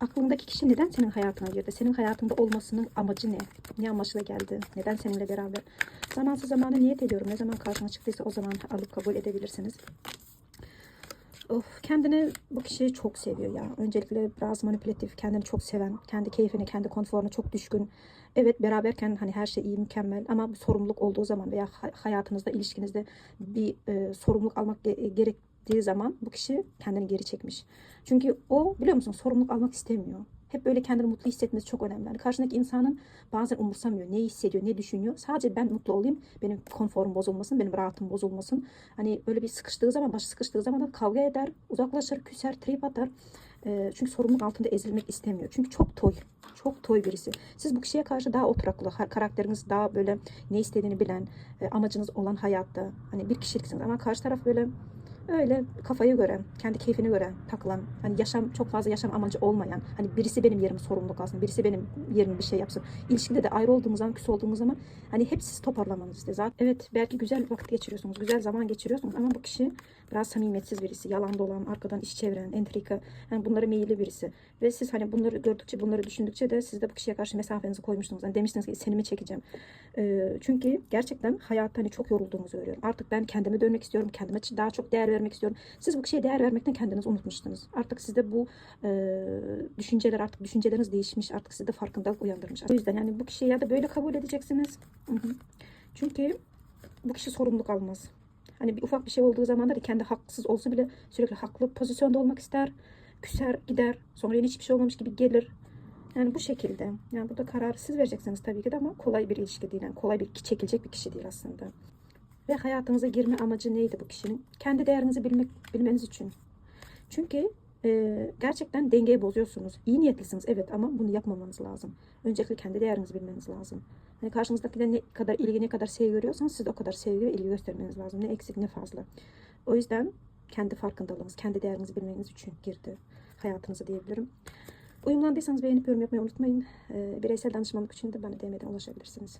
aklındaki kişi neden senin hayatına girdi? Senin hayatında olmasının amacı ne? Ne amaçla geldi? Neden seninle beraber? Zamansız zamana niyet ediyorum. Ne zaman karşına çıktıysa o zaman alıp kabul edebilirsiniz. Of, kendini bu kişi çok seviyor ya. Öncelikle biraz manipülatif, kendini çok seven, kendi keyfine, kendi konforuna çok düşkün. Evet beraberken hani her şey iyi, mükemmel ama sorumluluk olduğu zaman veya ha- hayatınızda, ilişkinizde bir e, sorumluluk almak ge- gerektiği zaman bu kişi kendini geri çekmiş. Çünkü o biliyor musun sorumluluk almak istemiyor. Hep böyle kendini mutlu hissetmesi çok önemli. Yani karşındaki insanın bazen umursamıyor. Ne hissediyor, ne düşünüyor. Sadece ben mutlu olayım. Benim konforum bozulmasın, benim rahatım bozulmasın. Hani böyle bir sıkıştığı zaman, başı sıkıştığı zaman da kavga eder, uzaklaşır, küser, trip atar. Ee, çünkü sorumluluk altında ezilmek istemiyor. Çünkü çok toy, çok toy birisi. Siz bu kişiye karşı daha oturaklı, karakteriniz daha böyle ne istediğini bilen, e, amacınız olan hayatta. Hani bir kişiliksiniz ama karşı taraf böyle öyle kafayı göre, kendi keyfine göre takılan, hani yaşam çok fazla yaşam amacı olmayan, hani birisi benim yerime sorumluluk alsın, birisi benim yerime bir şey yapsın. İlişkide de ayrı olduğumuz zaman, küs olduğumuz zaman hani hep siz toparlamanız istiyor. Zaten evet belki güzel vakit geçiriyorsunuz, güzel zaman geçiriyorsunuz ama bu kişi biraz samimiyetsiz birisi, yalan dolan, arkadan iş çeviren, entrika, yani bunlara meyilli birisi. Ve siz hani bunları gördükçe, bunları düşündükçe de siz de bu kişiye karşı mesafenizi koymuştunuz. Hani demiştiniz ki seni mi çekeceğim? Ee, çünkü gerçekten hayatta hani çok yorulduğumuzu görüyorum. Artık ben kendime dönmek istiyorum, kendime daha çok değer vermek istiyorum. Siz bu kişiye değer vermekten kendinizi unutmuştunuz. Artık sizde bu e, düşünceler artık düşünceleriniz değişmiş. Artık sizde farkındalık uyandırmış. O yüzden yani bu kişiyi ya da böyle kabul edeceksiniz. Çünkü bu kişi sorumluluk almaz. Hani bir ufak bir şey olduğu zaman da kendi haksız olsa bile sürekli haklı pozisyonda olmak ister. Küser gider. Sonra yine hiçbir şey olmamış gibi gelir. Yani bu şekilde. Yani burada kararı siz vereceksiniz tabii ki de ama kolay bir ilişki değil. Yani kolay bir çekilecek bir kişi değil aslında. Ve hayatınıza girme amacı neydi bu kişinin? Kendi değerinizi bilmek, bilmeniz için. Çünkü e, gerçekten dengeyi bozuyorsunuz. İyi niyetlisiniz evet ama bunu yapmamanız lazım. Öncelikle kendi değerinizi bilmeniz lazım. Hani karşınızdakine ne kadar ilgi, ne kadar sevgi görüyorsanız siz de o kadar sevgi ve ilgi göstermeniz lazım. Ne eksik ne fazla. O yüzden kendi farkındalığınız, kendi değerinizi bilmeniz için girdi hayatınıza diyebilirim. Uyumlandıysanız beğenip yorum yapmayı unutmayın. E, bireysel danışmanlık için de bana DM'den ulaşabilirsiniz.